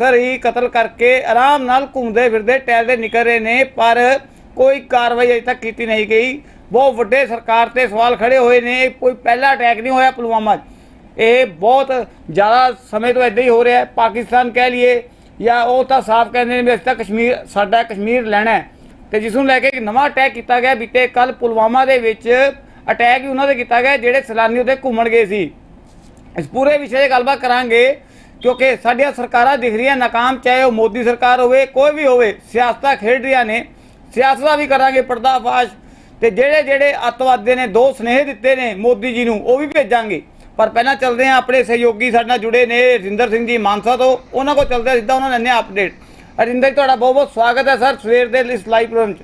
Sir ਹੀ ਕਤਲ ਕਰਕੇ ਆਰਾਮ ਨਾਲ ਘੁੰਮਦੇ ਫਿਰਦੇ ਟਹਿਲਦੇ ਨਿਕਲ ਰਹੇ ਨੇ, ਪਰ ਕੋਈ ਕਾਰਵਾਈ ਅਜੇ ਤੱਕ ਕੀਤੀ ਨਹੀਂ ਗਈ। ਬਹੁਤ ਵੱਡੇ ਸਰਕਾਰ ਤੇ ਸਵਾਲ ਖੜੇ ਹੋਏ ਨੇ, ਕੋਈ ਪਹਿਲਾ ਅਟੈਕ ਨਹੀਂ ਹੋਇਆ ਪੁਲਵਾਮਾ 'ਚ। ਇਹ ਬਹੁਤ ਜ਼ਿਆਦਾ ਸਮੇਂ ਤੋਂ ਇਦਾਂ ਹੀ ਹੋ ਰਿਹਾ ਹੈ। ਪਾਕਿਸਤਾਨ ਕਹਿ ਲਈਏ ਜਾਂ ਉਹ ਤਾਂ ਸਾਫ਼ ਕਹਿੰਦੇ ਨੇ ਵੀ ਅਸੀਂ ਤਾਂ ਕਸ਼ਮੀਰ, ਸਾਡਾ ਕਸ਼ਮੀਰ ਲੈਣਾ ਹੈ। ਤੇ ਜਿਸ ਨੂੰ ਲੈ ਕੇ ਇੱਕ ਨਵਾਂ ਅਟੈਕ ਕੀਤਾ ਗਿਆ, ਬੀਤੇ ਕੱਲ ਪੁਲਵਾਮਾ ਦੇ ਵਿੱਚ ਅਟੈਕ ਵੀ ਉਹਨਾਂ ਦੇ ਕੀਤਾ ਗਿਆ, ਜਿਹੜੇ ਸੈਲਾਨੀ ਉੱਥੇ ਘੁੰਮਣ ਗਏ ਸੀ। ਇਸ ਪੂਰੇ ਵਿਸ਼ੇ 'ਤੇ ਗੱਲਬਾਤ ਕਰਾਂਗੇ। ਕਿਉਂਕਿ ਸਾਡੀਆਂ ਸਰਕਾਰਾਂ ਦਿਖ ਰਹੀਆਂ ਨਾਕਾਮ ਚਾਹੇ ਉਹ ਮੋਦੀ ਸਰਕਾਰ ਹੋਵੇ ਕੋਈ ਵੀ ਹੋਵੇ ਸਿਆਸਤਾਂ ਖੇਡ ਰਹੀਆਂ ਨੇ। ਸਿਆਸਤ ਵੀ ਕਰਾਂਗੇ ਪਰਦਾਫਾਸ਼। ਤੇ ਜਿਹੜੇ ਜਿਹੜੇ ਅੱਤਵਾਦੀਆਂ ਨੇ ਦੋ ਸਨੇਹ ਦਿੱਤੇ ਨੇ ਮੋਦੀ ਜੀ ਨੂੰ ਉਹ ਵੀ ਭੇਜਾਂਗੇ। ਪਰ ਪਹਿਲਾਂ ਚੱਲਦੇ ਹਾਂ ਆਪਣੇ ਸਹਿਯੋਗੀ ਸਾਡੇ ਨਾਲ ਜੁੜੇ ਨੇ ਰਜਿੰਦਰ ਸਿੰਘ ਜੀ ਮਾਨਸਾ ਤੋਂ। ਉਹਨਾਂ ਕੋਲ ਚੱਲਦੇ ਸਿੱਧਾ ਉਹਨਾਂ ਨੇ ਅਪਡੇਟ ਰਜਿੰਦਰ ਜੀ ਤੁਹਾਡਾ ਬਹੁਤ ਬਹੁਤ ਸਵਾਗਤ ਹੈ ਸਰ ਸਵੇਰ ਦੇ ਇਸ ਲਾਈਵ ਪ੍ਰੋਗਰਾਮ 'ਚ।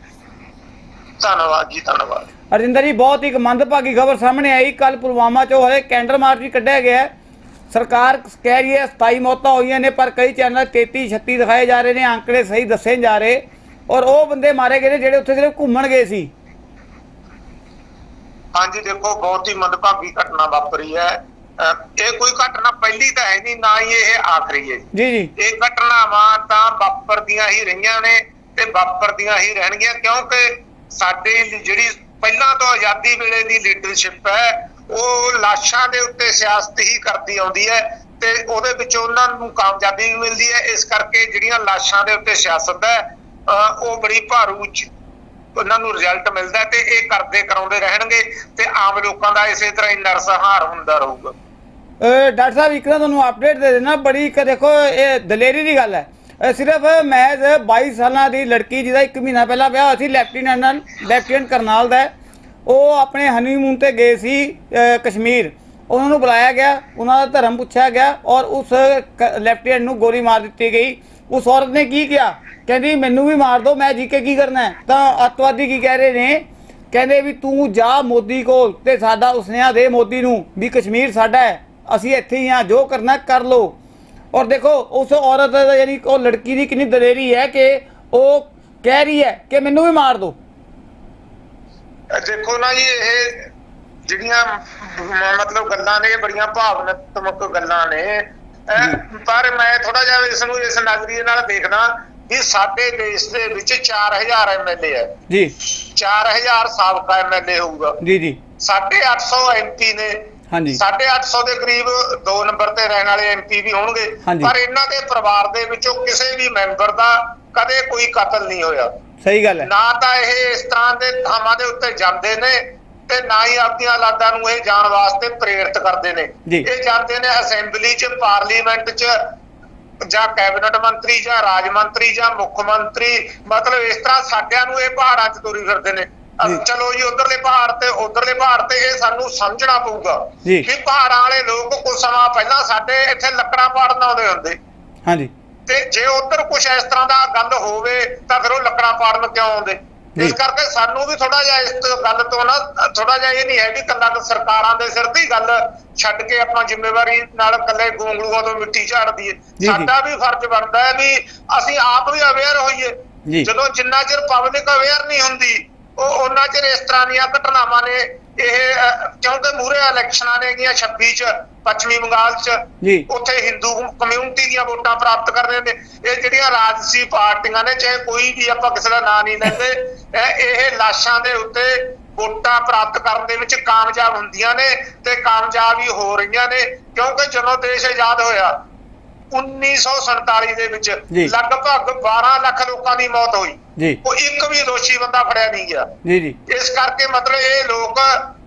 ਧੰਨਵਾਦ ਜੀ ਧੰਨਵਾਦ। ਅਰਜਿੰਦਰ ਜੀ ਬਹੁਤ ਹੀ ਇੱਕ ਮੰਦਭਾਗੀ ਖਬਰ ਸਾਹਮਣੇ ਆਈ। ਕੱਲ ਪੁਲਵਾਮਾ ਚੋਂ ਹਲੇ ਕੈਂਡਲ ਮਾਰਚ ਵੀ ਕੱਢਿਆ ਗਿਆ ਹੈ। ਸਰਕਾਰ ਕਹਿ ਰਹੀ ਹੈ 27 ਮੌਤਾਂ ਹੋਈਆਂ ਨੇ ਪਰ ਕਈ ਚੈਨਲ 33 36 ਦਿਖਾਏ ਜਾ ਰਹੇ ਨੇ ਅੰਕੜੇ ਸਹੀ ਦੱਸੇ ਜਾ ਰਹੇ। ਔਰ ਉਹ ਬੰਦੇ ਮਾਰੇ ਗਏ ਨੇ ਜਿਹੜੇ ਉੱਥੇ ਸਿਰਫ ਘੁੰਮਣ ਗਏ ਸੀ। ਹਾਂਜੀ ਦੇਖੋ ਬਹੁਤ ਹੀ ਮੰਦਭਾਗੀ ਘਟਨਾ ਵਾਪਰੀ ਹੈ। ਇਹ ਕੋਈ ਘਟਨਾ ਪਹਿਲੀ ਤਾਂ ਹੈ ਨਹੀਂ ਨਾ ਹੀ ਇਹ ਆਖਰੀ ਹੈ। ਜੀ ਜੀ। ਇਹ ਘਟਨਾਵਾਂ ਤਾਂ ਵਾਪਰਦੀਆਂ ਹੀ ਰਹੀਆਂ ਨੇ ਤੇ ਵਾਪਰਦੀਆਂ ਹੀ ਰਹਿਣਗੀਆਂ ਕਿਉਂਕਿ ਸਾਡੇ ਜਿਹੜੀ ਪਹਿਲਾਂ ਤੋਂ ਆਜ਼ਾਦੀ ਵੇਲੇ ਦੀ ਲੀਡਰਸ਼ਿਪ ਹੈ ਉਹ ਲਾਸ਼ਾਂ ਦੇ ਉੱਤੇ ਸਿਆਸਤ ਹੀ ਕਰਦੀ ਆਉਂਦੀ ਹੈ ਤੇ ਉਹਦੇ ਵਿੱਚ ਉਹਨਾਂ ਨੂੰ ਕਾਮਯਾਬੀ ਵੀ ਮਿਲਦੀ ਹੈ। ਇਸ ਕਰਕੇ ਜਿਹੜੀਆਂ ਲਾਸ਼ਾਂ ਦੇ ਉੱਤੇ ਸਿਆਸਤ ਹੈ ਉਹ ਬੜੀ ਭਾਰੂ ਉਹਨਾਂ ਨੂੰ ਰਿਜ਼ਲਟ ਮਿਲਦਾ ਤੇ ਇਹ ਕਰਦੇ ਕਰਾਉਂਦੇ ਰਹਿਣਗੇ ਤੇ ਆਮ ਲੋਕਾਂ ਦਾ ਇਸੇ ਤਰ੍ਹਾਂ ਹੀ ਨਰਸਹਾਰ ਹੁੰਦਾ ਰਹੂਗਾ। ਡਾਕਟਰ ਸਾਹਿਬ, ਇੱਕ ਨਾ ਤੁਹਾਨੂੰ ਅਪਡੇਟ ਦੇ ਦੇਣਾ, ਬੜੀ ਇੱਕ ਦੇਖੋ, ਇਹ ਦਲੇਰੀ ਦੀ ਗੱਲ ਹੈ। ਸਿਰਫ ਮੈਜ਼ 22 ਸਾਲਾਂ ਦੀ ਲੜਕੀ ਜਿਹਦਾ 1 ਮਹੀਨਾ ਪਹਿਲਾਂ ਵਿਆਹ ਹੋਇਆ ਸੀ, ਲੈਫਟੀਨੈਂਟ ਨਾਲ, ਲੈਫਟੀਨੈਂਟ ਕਰਨਾਲ ਦਾ ਉਹ ਆਪਣੇ ਹਨੀਮੂਨ ਤੇ ਗਏ ਸੀ ਕਸ਼ਮੀਰ। ਉਹਨਾਂ ਨੂੰ ਬੁਲਾਇਆ ਗਿਆ, ਉਹਨਾਂ ਦਾ ਧਰਮ ਪੁੱਛਿਆ ਗਿਆ ਔਰ ਉਸ ਕ- ਲੈਫਟੀਨੈਂਟ ਨੂੰ ਗੋਲੀ ਮਾਰ ਦਿੱਤੀ ਗਈ। ਉਸ ਔਰਤ ਨੇ ਕੀ ਕਿਹਾ? ਕਹਿੰਦੀ, ਮੈਨੂੰ ਵੀ ਮਾਰ ਦਿਓ ਮੈਂ ਜੀ ਕੇ ਕੀ ਕਰਨਾ ਤਾਂ ਅੱਤਵਾਦੀ ਕੀ ਕਹਿ ਰਹੇ ਨੇ? ਕਹਿੰਦੇ ਵੀ, ਤੂੰ ਜਾ ਮੋਦੀ ਕੋਲ ਤੇ ਸਾਡਾ ਉਸਨਿਆ ਦੇ ਮੋਦੀ ਨੂੰ ਵੀ ਕਸ਼ਮੀਰ ਸਾਡਾ ਹੈ। ਅਸੀਂ ਇੱਥੇ ਹੀ ਹਾਂ, ਜੋ ਕਰਨਾ ਕਰ ਲੋ ਔਰ ਦੇਖੋ, ਉਸ ਔਰਤ ਦਾ ਯਾਨੀ ਉਹ ਲੜਕੀ ਦੀ ਕਿੰਨੀ ਦਲੇਰੀ ਹੈ ਕਿ ਉਹ ਕਹਿ ਰਹੀ ਹੈ ਕਿ ਮੈਨੂੰ ਵੀ ਮਾਰ ਦਿਓ ਦੇਖੋ ਨਾ ਜੀ ਇਹ ਜਿਹੜੀਆਂ ਮਤਲਬ ਗੱਲਾਂ ਨੇ ਇਹ ਬੜੀਆਂ ਭਾਵਨਾਤਮਕ ਗੱਲਾਂ ਨੇ। ਪਰ ਮੈਂ ਥੋੜਾ ਜਿਹਾ ਇਸ ਨੂੰ ਇਸ ਨਜ਼ਰੀਏ ਨਾਲ ਦੇਖਦਾ ਵੀ ਸਾਡੇ ਦੇਸ਼ ਦੇ ਵਿੱਚ 4000 ਐਮਐਲਏ ਹੈ। ਜੀ। 4000 ਸਾਬਕਾ ਐਮਐਲਏ ਹੋਊਗਾ। ਜੀ ਜੀ। 850 ਐਮਪੀ ਨੇ। ਹਾਂਜੀ। 850 ਦੇ ਕਰੀਬ 2 ਨੰਬਰ ਤੇ ਰਹਿਣ ਵਾਲੇ ਐਮਪੀ ਵੀ ਹੋਣਗੇ। ਪਰ ਇਹਨਾਂ ਦੇ ਪਰਿਵਾਰ ਦੇ ਵਿੱਚੋਂ ਕਿਸੇ ਵੀ ਮੈਂਬਰ ਦਾ ਕਦੇ ਕੋਈ ਕਤਲ ਨਹੀਂ ਹੋਇਆ। ਸਹੀ ਗੱਲ ਹੈ ਨਾ ਤਾਂ ਇਹ ਇਸ ਤਰ੍ਹਾਂ ਦੇ ਥਾਵਾਂ ਦੇ ਉੱਤੇ ਜਾਂਦੇ ਨੇ ਤੇ ਨਾ ਹੀ ਆਪਣੀਆਂ ਔਲਾਦਾਂ ਨੂੰ ਇਹ ਜਾਣ ਵਾਸਤੇ ਪ੍ਰੇਰਿਤ ਕਰਦੇ ਨੇ। ਇਹ ਜਾਂਦੇ ਨੇ ਅਸੈਂਬਲੀ 'ਚ ਪਾਰਲੀਮੈਂਟ 'ਚ ਜਾਂ ਕੈਬਨਿਟ ਮੰਤਰੀ ਜਾਂ ਰਾਜ ਮੰਤਰੀ ਜਾਂ ਮੁੱਖ ਮੰਤਰੀ ਮਤਲਬ ਇਸ ਤਰ੍ਹਾਂ ਸਾਡਿਆਂ ਨੂੰ ਇਹ ਪਹਾੜਾਂ 'ਚ ਤੁਰੀ ਫਿਰਦੇ ਨੇ। ਚਲੋ ਜੀ ਉਧਰਲੇ ਪਹਾੜ ਤੇ ਉਧਰਲੇ ਪਹਾੜ ਤੇ ਇਹ ਸਾਨੂੰ ਸਮਝਣਾ ਪਊਗਾ। ਕਿ ਪਹਾੜਾਂ ਵਾਲੇ ਲੋਕ ਕੁਝ ਸਮਾਂ ਪਹਿਲਾਂ ਸਾਡੇ ਇੱਥੇ ਲੱਕੜਾਂ ਪਾੜਨ ਆਉਂਦੇ ਹੁੰਦੇ ਹਾਂਜੀ ਤੇ ਜੇ ਉਧਰ ਕੁਝ ਇਸ ਤਰ੍ਹਾਂ ਦਾ ਗੱਲ ਹੋਵੇ ਤਾਂ ਫਿਰ ਉਹ ਲੱਕੜਾਂ ਪਾੜਨ ਕਿਉਂ ਆਉਂਦੇ। ਇਸ ਕਰਕੇ ਸਾਨੂੰ ਵੀ ਥੋੜਾ ਜਿਹਾ ਇਸ ਗੱਲ ਤੋਂ ਨਾ ਥੋੜਾ ਜਿਹਾ ਇਹ ਨਹੀਂ ਹੈ ਕਿ ਕੱਲਾ ਸਰਕਾਰਾਂ ਦੇ ਸਿਰ ਤੇ ਹੀ ਗੱਲ ਛੱਡ ਕੇ ਆਪਾਂ ਜ਼ਿੰਮੇਵਾਰੀ ਨਾਲ ਕੱਲੇ ਗੋਂਗਲੂਆਂ ਤੋਂ ਮਿੱਟੀ ਝਾੜ ਦਈਏ। ਸਾਡਾ ਵੀ ਫਰਜ਼ ਬਣਦਾ ਹੈ ਵੀ ਅਸੀਂ ਆਪ ਵੀ ਅਵੇਅਰ ਹੋਈਏ। ਜਦੋਂ ਜਿੰਨਾ ਚਿਰ ਪਬਲਿਕ ਅਵੇਅਰ ਨਹੀਂ ਹੁੰਦੀ ਉਹ ਉਹਨਾਂ ਚਿਰ ਇਸ ਤਰ੍ਹਾਂ ਦੀਆਂ ਘਟਨਾਵਾਂ ਨੇ ਇਹ ਕਿਉਂਕਿ ਮੂਰੇ ਇਲੈਕਸ਼ਨਾਂ ਨੇ ਗਈਆਂ 26 ਚ ਪੱਛਮੀ ਬੰਗਾਲ ਚ ਜੀ। ਉੱਥੇ ਹਿੰਦੂ ਕਮਿਊਨਿਟੀ ਦੀਆਂ ਵੋਟਾਂ ਪ੍ਰਾਪਤ ਕਰਨੇ ਨੇ ਇਹ ਜਿਹੜੀਆਂ ਰਾਜਸੀ ਪਾਰਟੀਆਂ ਨੇ ਚਾਹੇ ਕੋਈ ਵੀ ਆਪਾਂ ਕਿਸੇ ਦਾ ਨਾਂ ਨਹੀਂ ਲੈਂਦੇ ਇਹ- ਲਾਸ਼ਾਂ ਦੇ ਉੱਤੇ ਵੋਟਾਂ ਪ੍ਰਾਪਤ ਕਰਨ ਦੇ ਵਿੱਚ ਕਾਮਯਾਬ ਹੁੰਦੀਆਂ ਨੇ ਤੇ ਕਾਮਯਾਬ ਹੀ ਹੋ ਰਹੀਆਂ ਨੇ ਕਿਉਂਕਿ ਜਦੋਂ ਦੇਸ਼ ਆਜ਼ਾਦ ਹੋਇਆ 1947 ਦੇ ਵਿੱਚ। ਲਗਭਗ 12 ਲੱਖ ਲੋਕਾਂ ਦੀ ਮੌਤ ਹੋਈ ਜੀ। ਉਹ ਇੱਕ ਵੀ ਦੋਸ਼ੀ ਬੰਦਾ ਫੜਿਆ ਨਹੀਂ ਗਿਆ। ਜੀ ਜੀ। ਇਸ ਕਰਕੇ ਮਤਲਬ ਇਹ ਲੋਕ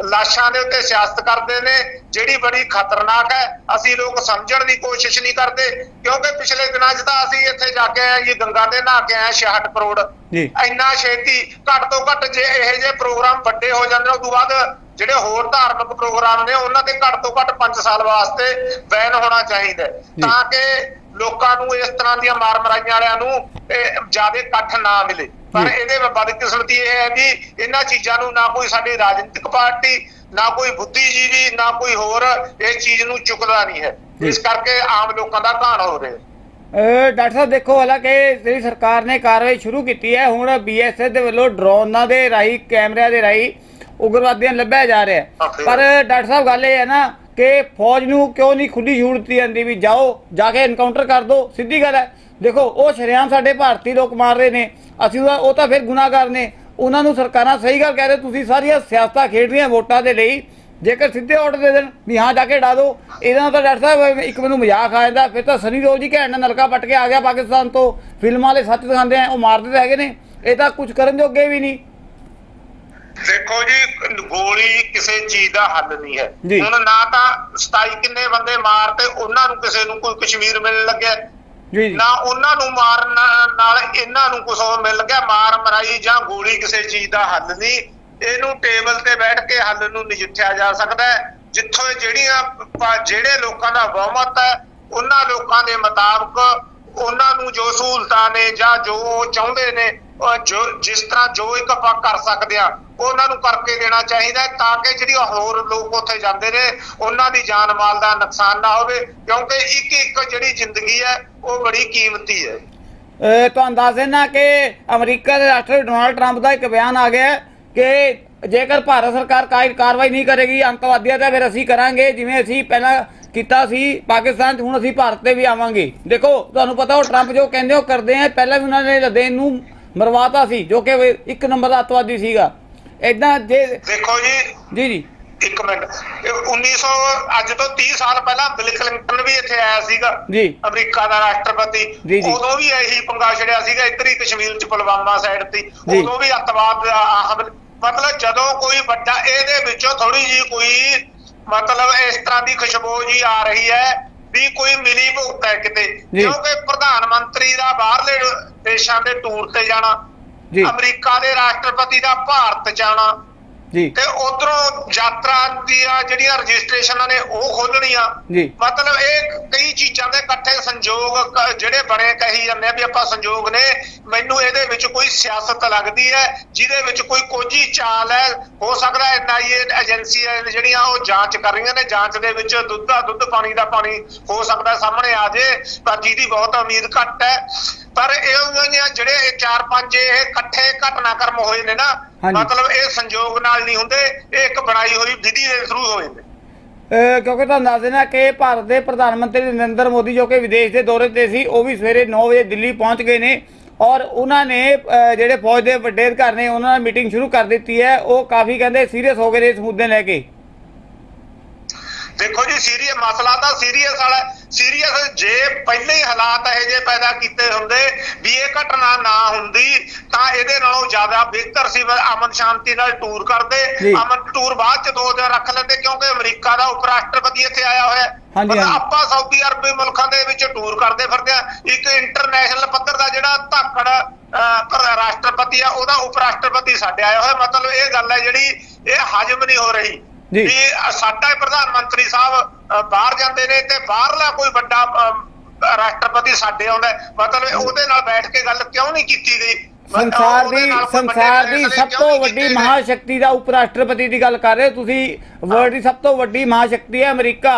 ਲਾਸ਼ਾਂ ਦੇ ਉੱਤੇ ਸਿਆਸਤ ਕਰਦੇ ਨੇ ਜਿਹੜੀ ਬੜੀ ਖਤਰਨਾਕ ਹੈ। ਅਸੀਂ ਲੋਕ ਸਮਝਣ ਦੀ ਕੋਸ਼ਿਸ਼ ਨਹੀਂ ਕਰਦੇ ਕਿਉਂਕਿ ਪਿਛਲੇ ਦਿਨਾਂ 'ਚ ਤਾਂ ਅਸੀਂ ਇੱਥੇ ਜਾ ਕੇ ਆਏ ਜੀ ਗੰਗਾ ਦੇ ਨਹਾ ਕੇ ਆਏ 66 ਕਰੋੜ। ਜੀ। ਇੰਨਾ ਛੇਤੀ ਘੱਟ ਤੋਂ ਘੱਟ ਜੇ ਇਹੋ ਜਿਹੇ ਪ੍ਰੋਗਰਾਮ ਵੱਡੇ ਹੋ ਜਾਂਦੇ ਉਸ ਤੋਂ ਬਾਅਦ ਜਿਹੜੇ ਹੋਰ ਧਾਰਮਿਕ ਪ੍ਰੋਗਰਾਮ ਨੇ ਉਹਨਾਂ ਤੇ ਘੱਟ ਤੋਂ ਘੱਟ 5 ਸਾਲ ਵਾਸਤੇ ਬੈਨ ਹੋਣਾ ਚਾਹੀਦਾ। ਤਾਂ ਕਿ ਲੋਕਾਂ ਨੂੰ ਇਸ ਤਰ੍ਹਾਂ ਦੀਆਂ ਮਾਰ ਮਰਾਈਆਂ ਵਾਲਿਆਂ ਨੂੰ ਜ਼ਿਆਦਾ ਇਕੱਠ ਨਾ ਮਿਲੇ ਪਰ। ਇਹਦੇ ਬਦਕਿਸਮਤੀ ਇਹ ਹੈ ਵੀ ਇਹਨਾਂ ਚੀਜ਼ਾਂ ਨੂੰ ਨਾ ਕੋਈ ਸਾਡੀ ਰਾਜਨੀਤਿਕ ਪਾਰਟੀ ਨਾ ਕੋਈ ਬੁੱਧੀਜੀਵੀ ਨਾ ਕੋਈ ਹੋਰ ਇਹ ਚੀਜ਼ ਨੂੰ ਚੁੱਕਦਾ ਨਹੀਂ ਹੈ। ਇਸ ਕਰਕੇ ਆਮ ਲੋਕਾਂ ਦਾ ਘਾਣ ਹੋ ਰਿਹਾ ਡਾਕਟਰ ਸਾਹਿਬ ਦੇਖੋ ਹਾਲਾਂਕਿ ਜਿਹੜੀ ਸਰਕਾਰ ਨੇ ਕਾਰਵਾਈ ਸ਼ੁਰੂ ਕੀਤੀ ਹੈ ਹੁਣ ਬੀਐਸਐਫ ਦੇ ਵੱਲੋਂ ਡਰੋਨਾਂ ਦੇ ਰਾਹੀਂ ਕੈਮਰਿਆਂ ਦੇ ਰਾਹੀਂ ਉਗਰਵਾਦੀਆਂ ਲੱਭਿਆ ਜਾ ਰਿਹਾ। ਪਰ ਡਾਕਟਰ ਸਾਹਿਬ ਗੱਲ ਇਹ ਹੈ ਨਾ ਕਿ ਫੌਜ ਨੂੰ ਕਿਉਂ ਨਹੀਂ ਖੁੱਲੀ ਛੂਟ ਦਿੱਤੀ ਜਾਂਦੀ ਵੀ ਜਾਓ, ਜਾ ਕੇ ਐਨਕਾਊਂਟਰ ਕਰ ਦਿਓ ਸਿੱਧੀ ਗੱਲ ਹੈ। ਦੇਖੋ, ਉਹ ਸ਼ਰੇਆਮ ਸਾਡੇ ਭਾਰਤੀ ਲੋਕ ਮਾਰ ਰਹੇ ਨੇ, ਅਸੀਂ ਉਹ ਤਾਂ ਫਿਰ ਗੁਨਾਹਗਾਰ ਨੇ। ਉਹਨਾਂ ਨੂੰ ਸਰਕਾਰਾਂ ਸਹੀ ਗੱਲ ਕਹਿ ਰਹੇ, ਤੁਸੀਂ ਸਾਰੀਆਂ ਸਿਆਸਤਾਂ ਖੇਡ ਰਹੀਆਂ ਵੋਟਾਂ ਦੇ ਲਈ। ਜੇਕਰ ਸਿੱਧੇ ਆਰਡਰ ਦੇ ਦੇਣ, ਵੀ ਹਾਂ, ਜਾ ਕੇ ਡਾ ਦਿਓ ਇਹਦਾ ਨਾਲ ਤਾਂ ਡਾਕਟਰ ਸਾਹਿਬ ਇੱਕ ਮੈਨੂੰ ਮਜ਼ਾਕ ਆ ਜਾਂਦਾ, ਫਿਰ ਤਾਂ ਸਨੀ ਦਿਓਲ ਜੀ ਘੈਂਟ ਨਾਲ ਨਲਕਾ ਪੱਟ ਕੇ ਆ ਗਿਆ ਪਾਕਿਸਤਾਨ ਤੋਂ। ਫਿਲਮਾਂ ਵਾਲੇ ਸੱਚ ਦਿਖਾਉਂਦੇ ਆ, ਉਹ ਮਾਰਦੇ ਤਾਂ ਹੈਗੇ ਨੇ। ਇਹ ਤਾਂ ਕੁਝ ਕਰਨ ਜੋਗੇ ਵੀ ਨਹੀਂ। ਦੇਖੋ ਜੀ ਗੋਲੀ ਕਿਸੇ ਚੀਜ਼ ਦਾ ਹੱਲ ਨਹੀਂ ਹੈ। ਹੁਣ ਨਾ ਤਾਂ 27 ਕਿੰਨੇ ਬੰਦੇ ਮਾਰਤੇ ਉਹਨਾਂ ਨੂੰ ਕਿਸੇ ਨੂੰ ਕੋਈ ਕਸ਼ਮੀਰ ਮਿਲਣ ਲੱਗਿਆ। ਜੀ। ਨਾ ਉਹਨਾਂ ਨੂੰ ਮਾਰਨ ਨਾਲ ਇਹਨਾਂ ਨੂੰ ਕੁਝ ਹੋਰ ਮਿਲ ਗਿਆ ਮਾਰ ਮਰਾਈ ਜਾਂ ਗੋਲੀ ਕਿਸੇ ਚੀਜ਼ ਦਾ ਹੱਲ ਨਹੀਂ। ਇਹਨੂੰ ਟੇਬਲ ਤੇ ਬੈਠ ਕੇ ਹੱਲ ਨੂੰ ਨਜਿੱਠਿਆ ਜਾ ਸਕਦਾ। ਹੈ ਜਿੱਥੋਂ ਜਿਹੜੀਆਂ ਜਿਹੜੇ ਲੋਕਾਂ ਦਾ ਬਹੁਮਤ ਹੈ ਉਹਨਾਂ ਲੋਕਾਂ ਦੇ ਮੁਤਾਬਕ ਉਹਨਾਂ ਨੂੰ ਜੋ ਸਹੂਲਤਾਂ ਨੇ ਜਾਂ ਜੋ ਚਾਹੁੰਦੇ ਨੇ ਜਿਸ ਤਰ੍ਹਾਂ ਜੋ ਇੱਕ ਆਪਾਂ ਕਰ ਸਕਦੇ ਆ ਉਹਨਾਂ ਨੂੰ ਕਰਕੇ ਦੇਣਾ ਚਾਹੀਦਾ ਤਾਂ ਕਿ ਜਿਹੜੀ ਹੋਰ ਲੋਕ ਉੱਥੇ ਜਾਂਦੇ ਨੇ, ਉਹਨਾਂ ਦੀ ਜਾਨ ਮਾਲ ਦਾ ਨੁਕਸਾਨ ਨਾ ਹੋਵੇ, ਕਿਉਂਕਿ ਇੱਕ ਇੱਕ ਜਿਹੜੀ ਜ਼ਿੰਦਗੀ ਹੈ, ਉਹ ਬੜੀ ਕੀਮਤੀ ਹੈ। ਤੁਹਾਨੂੰ ਦੱਸ ਦੇਣਾ ਕਿ ਅਮਰੀਕਾ ਦੇ ਰਾਸ਼ਟਰਪਤੀ ਡੋਨਾਲਡ ਟਰੰਪ ਦਾ ਇੱਕ ਬਿਆਨ ਆ ਗਿਆ ਕਿ ਜੇਕਰ ਭਾਰਤ ਸਰਕਾਰ ਕਾਰਵਾਈ ਨਹੀਂ ਕਰੇਗੀ ਅੰਤਵਾਦੀਆਂ ਤੇ ਫਿਰ ਅਸੀਂ ਕਰਾਂਗੇ, ਜਿਵੇਂ ਅਸੀਂ ਪਹਿਲਾਂ ਕੀਤਾ ਸੀ, ਪਾਕਿਸਤਾਨ 'ਚ ਹੁਣ ਅਸੀਂ ਭਾਰਤ ਤੇ ਵੀ ਆਵਾਂਗੇ। ਦੇਖੋ, ਤੁਹਾਨੂੰ ਪਤਾ ਉਹ ਟਰੰਪ ਜੋ ਕਹਿੰਦੇ ਉਹ ਕਰਦੇ ਆ, ਪਹਿਲਾਂ ਵੀ ਉਹਨਾਂ ਨੇ ਲਦੇਨ ਨੂੰ ਮਰਵਾਤਾ ਸੀ, ਜੋ ਕਿ ਇੱਕ ਨੰਬਰ ਦਾ ਅੱਤਵਾਦੀ ਸੀਗਾ। ਇਦਾਂ ਜੇ ਦੇਖੋ ਜੀ। ਜੀ ਜੀ। ਇੱਕ ਮਿੰਟ। ਇਹ 1900 ਅੱਜ ਤੋਂ 30 ਸਾਲ ਪਹਿਲਾਂ ਬਿਲ ਕਲਿੰਟਨ ਵੀ ਇੱਥੇ ਆਇਆ ਸੀਗਾ। ਜੀ। ਅਮਰੀਕਾ ਦਾ ਰਾਸ਼ਟਰਪਤੀ। ਉਦੋਂ ਵੀ ਇਹੀ ਪੰਗਾ ਛੜਿਆ ਸੀਗਾ ਇੱਧਰ ਹੀ ਕਸ਼ਮੀਰ ਚ ਪੁਲਵਾਮਾ ਸਾਈਡ ਤੇ। ਉਦੋਂ ਵੀ ਅੱਤਵਾਦ ਮਤਲਬ ਜਦੋਂ ਕੋਈ ਵੱਡਾ ਇਹਦੇ ਵਿੱਚੋਂ ਥੋੜੀ ਜੀ ਕੋਈ ਮਤਲਬ ਇਸ ਤਰ੍ਹਾਂ ਦੀ ਖੁਸ਼ਬੂ ਜੀ ਆ ਰਹੀ ਹੈ ਵੀ ਕੋਈ ਮਿਲੀ ਭੁਗਤ ਹੈ ਕਿਤੇ। ਕਿਉਂਕਿ ਪ੍ਰਧਾਨ ਮੰਤਰੀ ਦਾ ਬਾਹਰਲੇ ਦੇਸ਼ਾਂ ਦੇ ਟੂਰ ਤੇ ਜਾਣਾ ਅਮਰੀਕਾ ਦੇ ਰਾਸ਼ਟਰਪਤੀ ਦਾ ਭਾਰਤ ਜਾਣਾ। ਜੀ। ਤੇ ਉਧਰੋਂ ਯਾਤਰਾ ਦੀਆਂ ਜਿਹੜੀਆਂ ਰਜਿਸਟ੍ਰੇਸ਼ਨਾਂ ਨੇ ਉਹ ਖੋਲਣੀਆਂ ਜੀ। ਮਤਲਬ ਇਹ ਕਈ ਚੀਜ਼ਾਂ ਦੇ ਇਕੱਠੇ ਸੰਯੋਗ ਜਿਹੜੇ ਬਣੇ ਕਹੀ ਜਾਂਦੇ ਆ ਵੀ ਆਪਾਂ ਸੰਯੋਗ ਨੇ। ਮੈਨੂੰ ਇਹਦੇ ਵਿੱਚ ਕੋਈ ਸਿਆਸਤ ਲੱਗਦੀ ਹੈ ਜਿਹਦੇ ਵਿੱਚ ਕੋਈ ਕੋਝੀ ਚਾਲ ਹੈ। ਹੋ ਸਕਦਾ ਐਨਆਈਏ ਏਜੰਸੀਆਂ ਜਿਹੜੀਆਂ ਉਹ ਜਾਂਚ ਕਰ ਰਹੀਆਂ ਨੇ। ਜਾਂਚ ਦੇ ਵਿੱਚ ਦੁੱਧ ਦਾ ਦੁੱਧ ਪਾਣੀ ਦਾ ਪਾਣੀ ਹੋ ਸਕਦਾ ਸਾਹਮਣੇ ਆ ਜੇ ਪਰ ਜਿਹਦੀ ਬਹੁਤ ਉਮੀਦ ਘੱਟ ਹੈ। ਪਰ ਇਹ ਉਹਨਾਂ ਜਿਹੜੇ ਇਹ ਚਾਰ ਪੰਜ ਇਹ ਇਕੱਠੇ ਘਟਨਾਕ੍ਰਮ ਹੋਏ ਨੇ ਨਾ। ਮਤਲਬ ਇਹ ਸੰਯੋਗ ਨਾਲ ਨਹੀਂ ਹੁੰਦੇ ਇਹ ਇੱਕ ਬਣਾਈ ਹੋਈ ਵਿਧੀ ਦੇ ਥਰੂ ਹੋਏ ਨੇ ਕਿਉਂਕਿ ਤੁਹਾਨੂੰ ਦੱਸ ਦੇਣਾ ਕਿ ਭਾਰਤ ਦੇ ਪ੍ਰਧਾਨ ਮੰਤਰੀ ਨਰਿੰਦਰ ਮੋਦੀ ਜੋ ਕਿ ਵਿਦੇਸ਼ ਦੇ ਦੌਰੇ ਤੇ ਸੀ ਉਹ ਵੀ ਸਵੇਰੇ 9 ਵਜੇ ਦਿੱਲੀ ਪਹੁੰਚ ਗਏ ਨੇ ਔਰ ਉਹਨਾਂ ਨੇ ਜਿਹੜੇ ਫੌਜ ਦੇ ਵੱਡੇ ਅਧਿਕਾਰੀ ਨੇ ਉਹਨਾਂ ਨਾਲ ਮੀਟਿੰਗ ਸ਼ੁਰੂ ਕਰ ਦਿੱਤੀ ਹੈ। ਉਹ ਕਾਫੀ ਕਹਿੰਦੇ ਸੀਰੀਅਸ ਹੋ ਗਏ ਨੇ ਇਸ ਮੁੱਦੇ ਲੈ ਕੇ। ਦੇਖੋ ਜੀ ਸੀਰੀਅਸ ਮਸਲਾ ਤਾਂ ਸੀਰੀਅਸ ਵਾਲਾ ਸੀਰੀਅਸ ਜੇ ਪਹਿਲੇ ਹੀ ਹਾਲਾਤ ਇਹੋ ਜਿਹੇ ਪੈਦਾ ਕੀਤੇ ਹੁੰਦੇ ਵੀ ਇਹ ਘਟਨਾ ਨਾ ਹੁੰਦੀ ਤਾਂ ਇਹਦੇ ਨਾਲੋਂ ਜ਼ਿਆਦਾ ਬਿਹਤਰ ਸੀ ਅਮਨ ਸ਼ਾਂਤੀ ਨਾਲ ਟੂਰ ਕਰਦੇ। ਜੀ। ਅਮਨ ਟੂਰ ਬਾਅਦ ਚ ਦੋ ਦਿਨ ਰੱਖ ਲੈਂਦੇ ਕਿਉਂਕਿ ਅਮਰੀਕਾ ਦਾ ਉਪ ਰਾਸ਼ਟਰਪਤੀ ਇੱਥੇ ਆਇਆ ਹੋਇਆ। ਮਤਲਬ। ਆਪਾਂ ਸਾਊਦੀ ਅਰਬ ਮੁਲਕਾਂ ਦੇ ਵਿੱਚ ਟੂਰ ਕਰਦੇ ਫਿਰਦੇ ਆ ਇੱਕ ਇੰਟਰਨੈਸ਼ਨਲ ਪੱਧਰ ਦਾ ਜਿਹੜਾ ਧਾਕੜ ਰਾਸ਼ਟਰਪਤੀ ਆ ਉਹਦਾ ਉਪ ਰਾਸ਼ਟਰਪਤੀ ਸਾਡੇ ਆਇਆ ਹੋਇਆ। ਮਤਲਬ ਇਹ ਗੱਲ ਹੈ ਜਿਹੜੀ ਇਹ ਹਜਮ ਨਹੀਂ ਹੋ ਰਹੀ। ਜੀ। ਸਾਡਾ ਪ੍ਰਧਾਨ ਮੰਤਰੀ ਸਾਹਿਬ ਬਾਹਰ ਜਾਂਦੇ ਨੇ ਤੇ ਬਾਹਰਲਾ ਕੋਈ ਵੱਡਾ ਰਾਸ਼ਟਰਪਤੀ ਸਾਡੇ ਆਉਂਦਾ। ਮਤਲਬ ਉਹਦੇ ਨਾਲ ਬੈਠ ਕੇ ਗੱਲ ਕਿਉਂ ਨਹੀਂ ਕੀਤੀ ਗਈ ਸੰਸਾਰ ਦੀ ਸੰਸਾਰ ਦੀ ਸਭ ਤੋਂ ਵੱਡੀ? ਮਹਾਸ਼ਕਤੀ ਦਾ ਉਪ ਰਾਸ਼ਟਰਪਤੀ ਦੀ ਗੱਲ ਕਰ ਰਹੇ ਤੁਸੀਂ ਵਰਲਡ ਦੀ ਸਭ ਤੋਂ ਵੱਡੀ ਮਹਾਸ਼ਕਤੀ ਹੈ ਅਮਰੀਕਾ